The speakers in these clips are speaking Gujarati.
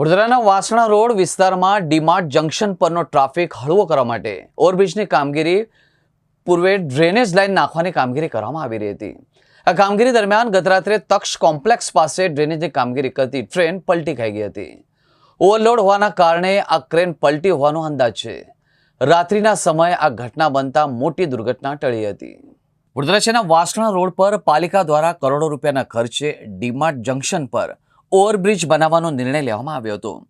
વડોદરાના વાસણા રોડ વિસ્તારમાં ડીમાર્ટ જંકશન પરનો ટ્રાફિક હળવો કરવા માટે ઓવરબ્રિજની કામગીરી પૂર્વે ડ્રેનેજ લાઇન નાખવાની કામગીરી કરવામાં આવી રહી હતી. આ કામગીરી દરમિયાન ગતરાત્રે તક્ષ કોમ્પ્લેક્સ પાસે ડ્રેનેજની કામગીરી કરતી ટ્રેન પલટી ખાઈ ગઈ હતી. ઓવરલોડ હોવાના કારણે આ ક્રેન પલટી હોવાનો અંદાજ છે. રાત્રિના સમયે આ ઘટના બનતા મોટી દુર્ઘટના ટળી હતી. વડોદરા શહેરના વાસણા રોડ પર પાલિકા દ્વારા કરોડો રૂપિયાના ખર્ચે ડીમાર્ટ જંકશન પર ઓવરબ્રિજ બનાવવાનો નિર્ણય લેવામાં આવ્યો હતો.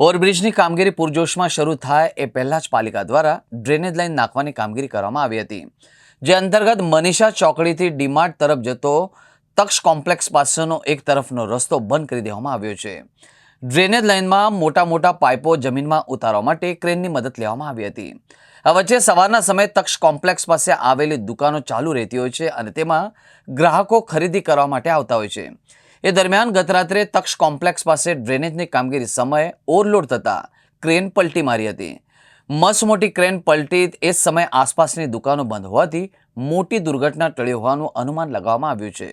ઓવરબ્રિજની કામગીરી પૂરજોશમાં શરૂ થાય એ પહેલાં જ પાલિકા દ્વારા ડ્રેનેજ લાઇન નાખવાની કામગીરી કરવામાં આવી હતી. જે અંતર્ગત મનીષા ચોકડીથી ડીમાર્ટ તરફ જતો તક્ષ કોમ્પ્લેક્સ પાસેનો એક તરફનો રસ્તો બંધ કરી દેવામાં આવ્યો છે. ડ્રેનેજ લાઇનમાં મોટા મોટા પાઇપો જમીનમાં ઉતારવા માટે ક્રેનની મદદ લેવામાં આવી હતી. આ વચ્ચે સવારના સમયે તક્ષ કોમ્પ્લેક્સ પાસે આવેલી દુકાનો ચાલુ રહેતી હોય છે અને તેમાં ગ્રાહકો ખરીદી કરવા માટે આવતા હોય છે. એ દરમિયાન ગતરાત્રે તક્ષ કોમ્પ્લેક્સ પાસે ડ્રેનેજની કામગીરી સમયે ઓવરલોડ થતાં ક્રેન પલટી મારી હતી. મસ્ત મોટી ક્રેન પલટી એ સમયે આસપાસની દુકાનો બંધ હોવાથી મોટી દુર્ઘટના ટળી હોવાનું અનુમાન લગાવવામાં આવ્યું છે.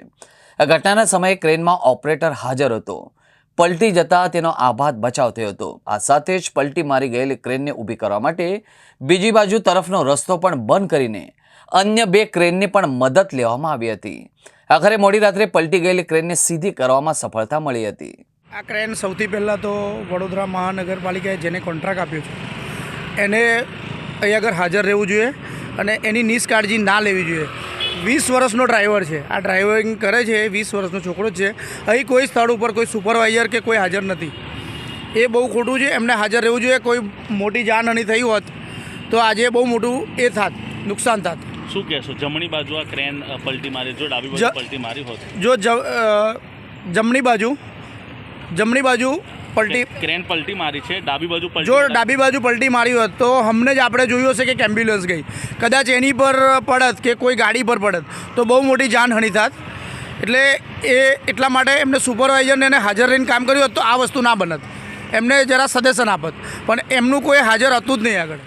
આ ઘટનાના સમયે ક્રેનમાં ઓપરેટર હાજર હતો. પલટી જતા તેનો આભાત બચાવ થયો હતો. આ સાથે જ પલટી મારી ગયેલી ક્રેનને ઊભી કરવા માટે બીજી બાજુ તરફનો રસ્તો પણ બંધ કરીને અન્ય બે ક્રેનની પણ મદદ લેવામાં આવી હતી. આખરે મોડી રાત્રે પલટી ગયેલી ક્રેનને સીધી કરવામાં સફળતા મળી હતી. આ ક્રેન સૌથી પહેલાં તો વડોદરા મહાનગરપાલિકાએ જેને કોન્ટ્રાક્ટ આપ્યો છે, એને અહીં આગળ હાજર રહેવું જોઈએ અને એની નિષ્કાળજી ના લેવી જોઈએ. વીસ વર્ષનો ડ્રાઈવર છે. આ ડ્રાઈવિંગ કરે છે, એ વીસ વર્ષનો છોકરો જ છે. અહીં કોઈ સ્થળ ઉપર કોઈ સુપરવાઇઝર કે કોઈ હાજર નથી. એ બહુ ખોટું છે, એમને હાજર રહેવું જોઈએ. કોઈ મોટી જાનહાની થઈ હોત તો આજે બહુ મોટું એ થાત, નુકસાન થાત. શું કહેશો? જમણી બાજુ આ ક્રેન પલટી મારી જો ડાબી બાજુ પલટી મારી હોત જો જમણી બાજુ જમણી બાજુ પલટી ક્રેન પલટી મારી છે ડાબી બાજુ જો ડાબી બાજુ પલટી મારી હોત તો હમને જ આપણે જોયું હશે કે એમ્બ્યુલન્સ ગઈ. કદાચ એની પર પડત કે કોઈ ગાડી પર પડત તો બહુ મોટી જાનહાનિ થાત. એટલે એ એટલા માટે એમને સુપરવાઇઝરને એને હાજર રહીને કામ કર્યું હોત તો આ વસ્તુ ના બનત. એમને જરા સજેશન આપત. પણ એમનું કોઈ હાજર હતું જ નહીં આગળ.